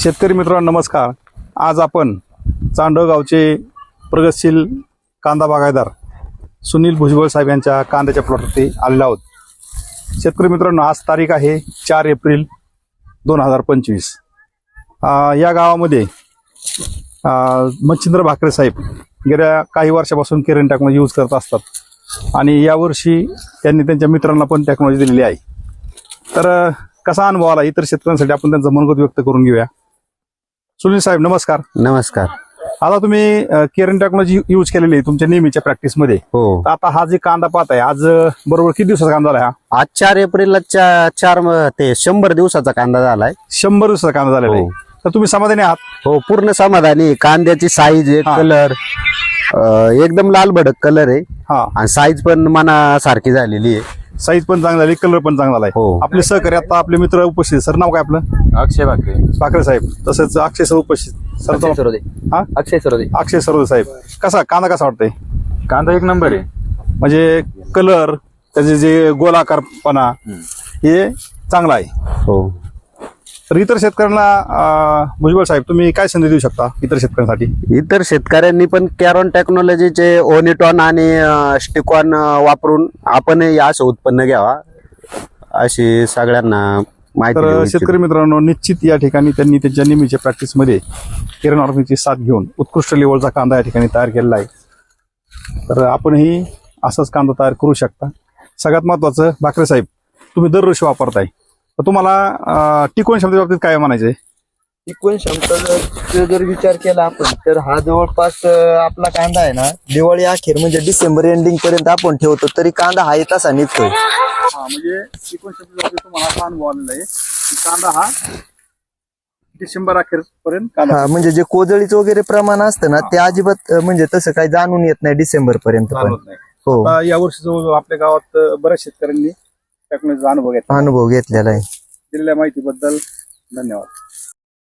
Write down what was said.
शेतकरी मित्रांनो नमस्कार. आज आपण चांडव गावचे प्रगतशील कांदा बागायदार सुनील भुजबळ साहेब यांच्या कांद्याच्या प्लॉटवरती आलेलो आहोत. शेतकरी मित्रांनो आज तारीख आहे चार एप्रिल दोन हजार पंचवीस. या गावामध्ये मच्छिंद्र भाकरे साहेब गेल्या काही वर्षापासून केरन टेक्नॉलॉजी यूज करत असतात. आणि यावर्षी त्यांनी त्यांच्या मित्रांना पण टेक्नॉलॉजी दिलेली आहे. तर कसा अनुभव आला इतर शेतकऱ्यांसाठी? आपण त्यांचं मनोगत व्यक्त करून घेऊया. सुनील साहेब नमस्कार. नमस्कार. आता तुम्ही केरन टेक्नॉलॉजी यूज केलेली आहे तुमच्या नेहमीच्या प्रॅक्टिसमध्ये हो. तर आता हा जे कांदा पाहताय आज अं, बरोबर किती दिवसाचा कांदा झाला हा? आज चार एप्रिलला चा- चार म- ते शंभर दिवसाचा कांदा झालाय. शंभर दिवसाचा कांदा झालेला आहे. हो. तर तुम्ही समाधानी आहात? हो पूर्ण समाधानी आहे. कांद्याची साईज आहे हा. कलर एकदम लाल भडक कलर आहे. हा. आणि साईज पण मनासारखी झालेली आहे. साईज पण चांगली झाली कलर पण चांगला आहे. हो. आपले सहकारी आता आपले मित्र उपस्थित सर नाव काय आपलं? अक्षय भाकरे. पाकरे साहेब. तसंच अक्षय सर उपस्थित. सर अक्षय सरोदे. हा? अक्षय सरोदे. अक्षय सरोदे साहेब. कसा कांदा कसा वाटतंय? कांदा एक नंबर आहे. म्हणजे कलर त्याचे जे गोलाकारपणा हे चांगला आहे. हो. तर इतर शेतकऱ्यांना भुजबळ साहेब तुम्ही काय संधी देऊ शकता इतर शेतकऱ्यांसाठी? इतर शेतकऱ्यांनी पण कॅरॉन टेक्नॉलॉजीचे ओनिटॉन आणि स्टिकॉन वापरून आपणही असं उत्पन्न घ्यावा अशी सगळ्यांना माहिती तर. शेतकरी मित्रांनो निश्चित या ठिकाणी त्यांनी त्यांच्या नेहमीच्या प्रॅक्टिसमध्ये किरण ऑर्गॅनिकची साथ घेऊन उत्कृष्ट लेवलचा कांदा या ठिकाणी तयार केलेला आहे. तर आपणही असाच कांदा तयार करू शकता. सगळ्यात महत्वाचं भाकरे साहेब तुम्ही दरवर्षी वापरताय. तर तुम्हाला टिकवण क्षमतेच्या बाबतीत काय म्हणायचंय? टिकवण क्षमता जर विचार केला आपण तर हा जवळपास अं, आपला कांदा आहे ना दिवाळी अखेर म्हणजे डिसेंबर एंडिंग पर्यंत आपण ठेवतो तरी कांदा हा तसा निघतोय. हा म्हणजे टिकवण क्षमतेच्या बाबतीत तुम्हाला असा अनुभव आलेला आहे की कांदा हा डिसेंबर अखेर पर्यंत कांदा हा म्हणजे जे कोजळीचं वगैरे प्रमाण असतं ना ते अजिबात अं, म्हणजे तसं काही जाणून येत नाही डिसेंबर पर्यंत पण. जाणवत नाही. हो. आता यावर्षी जवळ आपल्या गावात अं, बऱ्याच शेतकऱ्यांनी टेक्नॉलॉजीचा अनुभव घेतला. अनुभव घेतलेला आहे. दिलेल्या माहितीबद्दल धन्यवाद.